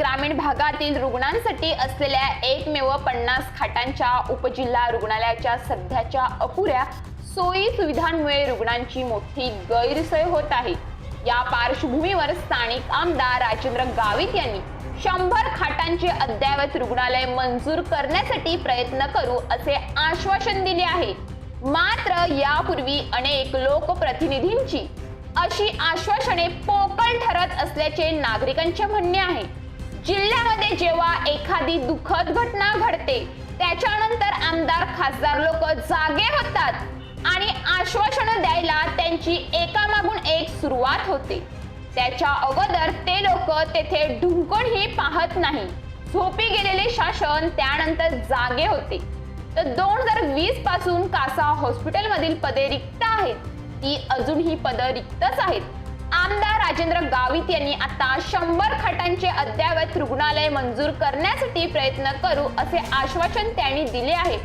ग्रामीण भागातील रुग्णांसाठी असलेल्या एकमेव पन्नास खाटांच्या उपजिल्हा रुग्णालयाच्या सध्याच्या अपुऱ्या सोयी सुविधांमुळे रुग्णांची मोठी गैरसोय होत आहे. या पार्श्वभूमीवर स्थानिक आमदार राजेंद्र गावित यांनी शंभर खाटांचे अद्ययावत रुग्णालय मंजूर करण्यासाठी प्रयत्न करू असे आश्वासन दिले आहे. मात्र यापूर्वी अनेक लोकप्रतिनिधींची अशी आश्वासने पोकळ ठरत असल्याचे नागरिकांचे म्हणणे आहे. जिल्ह्यामध्ये जेव्हा एखादी दुःखद घटना घडते त्याच्यानंतर आमदार खासदार लोक जागे होतात आणि आश्वासनं द्यायला त्यांची एकामागून एक सुरुवात होते. त्याच्या अगोदर ते लोक तेथे ढुंकूनही पाहत नाही. झोपी गेलेले शासन त्यानंतर जागे होते. तर दोन हजार वीसपासून कासा हॉस्पिटलमधील पदे रिक्त आहेत. ती अजूनही पदं रिक्तच आहेत. आमदार राजेंद्र गावित यांनी आता शंभर खाटांचे अद्ययावत रुग्णालय मंजूर करण्यासाठी प्रयत्न करू असे आश्वासन त्यांनी दिले आहे.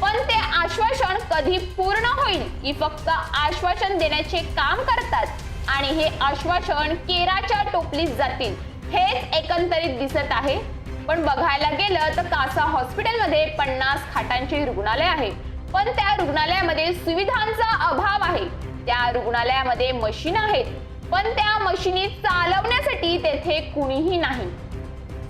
पण ते आश्वासन कधी पूर्ण होईल की फक्त आश्वासन देण्याचे काम करतात आणि हे आश्वासन केराच्या टोपलीत जातील हेच एकंदरीत दिसत आहे. पण बघायला गेलं तर कासा हॉस्पिटलमध्ये पन्नास खाटांचे रुग्णालय आहे. पण त्या रुग्णालयामध्ये सुविधांचा अभाव आहे. त्या रुग्णालयामध्ये मशीन आहेत. पण त्या मशिनी चालवण्यासाठी तेथे कुणीही नाही.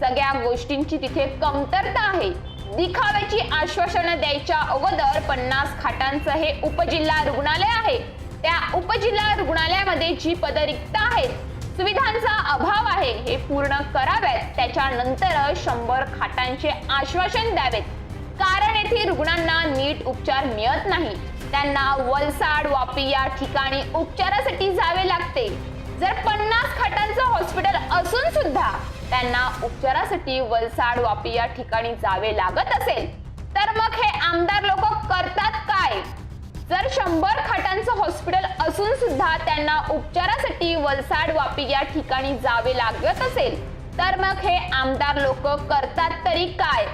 सगळ्या गोष्टींची तिथे कमतरता आहे. दिखाव्याची आश्वासनं द्यायच्या अगोदर पन्नास खाटांचं हे उपजिल्हा रुग्णालय आहे. त्या उपजिल्हा रुग्णालयामध्ये जी पद रिक्त आहेत सुविधांचा अभाव आहे हे पूर्ण कराव्यात. त्याच्यानंतर शंभर खाटांचे आश्वासन द्यावेत. कारण येथे रुग्णांना नीट उपचार मिळत नाही. त्यांना वलसाड वापी या ठिकाणी उपचारासाठी जावे लागते. जर पन्नास खाटांचं हॉस्पिटल असून सुद्धा त्यांना उपचारासाठी वलसाड वापी या ठिकाणी जावे लागत असेल तर मग हे आमदार लोक करतात काय? जर शंभर खाटांचं हॉस्पिटल असून सुद्धा त्यांना उपचारासाठी वलसाड वापी या ठिकाणी जावे लागत असेल तर मग हे आमदार लोक करतात तरी काय?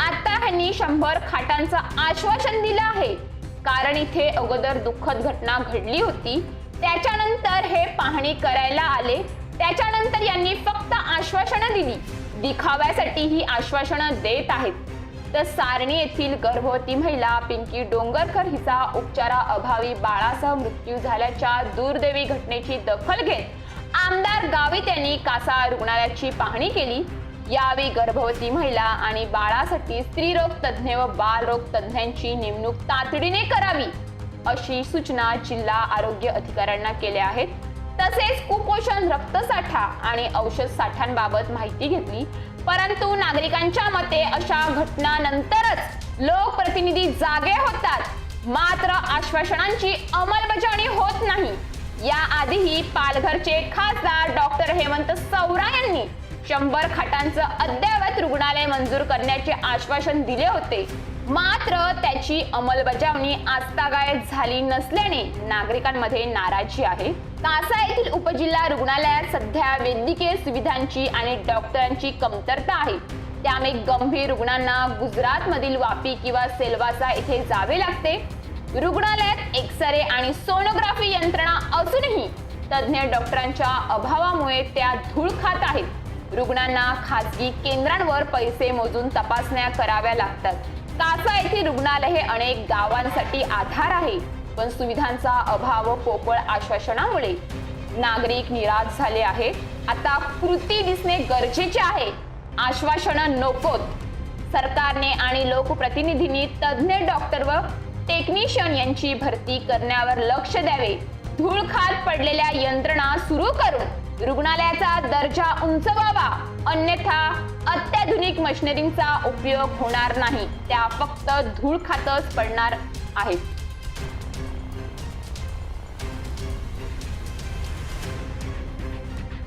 आता ह्यांनी शंभर खाटांचं आश्वासन दिलं आहे. कारण इथे अगोदर दुःखद घटना घडली होती. त्याच्यानंतर हे पाहणी करायला आले. त्याच्यानंतर यांनी फक्त आश्वासनं दिली. दिखाव्यासाठी ही आश्वासनं देत आहेत. तर सारणी येथील गर्भवती महिला पिंकी डोंगरकर हिचा उपचारा अभावी बाळासह मृत्यू झाल्याच्या दुर्दैवी घटनेची दखल घेत आमदार गावित यांनी कासा रुग्णालयाची पाहणी केली. यावेळी गर्भवती महिला आणि बाळासाठी स्त्रीरोग तज्ज्ञ व बालरोग तज्ज्ञांची नेमणूक तातडीने करावी अशी सूचना जिल्हा आरोग्य अधिकाऱ्यांना केल्या आहेत. तसेच कुपोषण रक्तसाठा आणि औषध साठ्यांबाबत माहिती घेतली. परंतु नागरिकांच्या मते अशा घटनानंतरच लोकप्रतिनिधी जागे होतात. मात्र आश्वासनांची अंमलबजावणी होत नाही. याआधीही पालघरचे खासदार डॉक्टर हेमंत सौरा यांनी शंभर खाटांचं अद्ययावत रुग्णालय मंजूर करण्याचे आश्वासन दिले होते. मात्र त्याची अंमलबजावणी आजतागायत झाली नसल्याने नागरिकांमध्ये नाराजी आहे. कासा येथील उपजिल्हा रुग्णालयात सध्या वैद्यकीय सुविधांची आणि डॉक्टरांची कमतरता आहे. त्यामुळे गंभीर रुग्णांना गुजरातमधील वापी किंवा सेलवासा येथे जावे लागते. रुग्णालयात एक्सरे आणि सोनोग्राफी यंत्रणा असूनही तज्ज्ञ डॉक्टरांच्या अभावामुळे त्या धूळ खात आहेत. रुग्णांना खासगी केंद्रांवर पैसे मोजून तपासण्या कराव्या लागतात. कासा येथील रुग्णालय हे अनेक गावांसाठी आधार आहे. पण सुविधांचा अभाव व पोकळ आश्वासनामुळे नागरिक निराश झाले आहेत. आता कृती दिसणे गरजेचे आहे. आश्वासनं नकोत. सरकारने आणि लोकप्रतिनिधींनी तज्ज्ञ डॉक्टर व टेक्निशियन यांची भरती करण्यावर लक्ष द्यावे. धूळ खात पडलेल्या यंत्रणा सुरू करून रुग्णालयाचा दर्जा उंचवावा. अन्यथा अत्याधुनिक मशिनरींचा उपयोग होणार नाही. त्या फक्त धूळ खातच पडणार आहेत.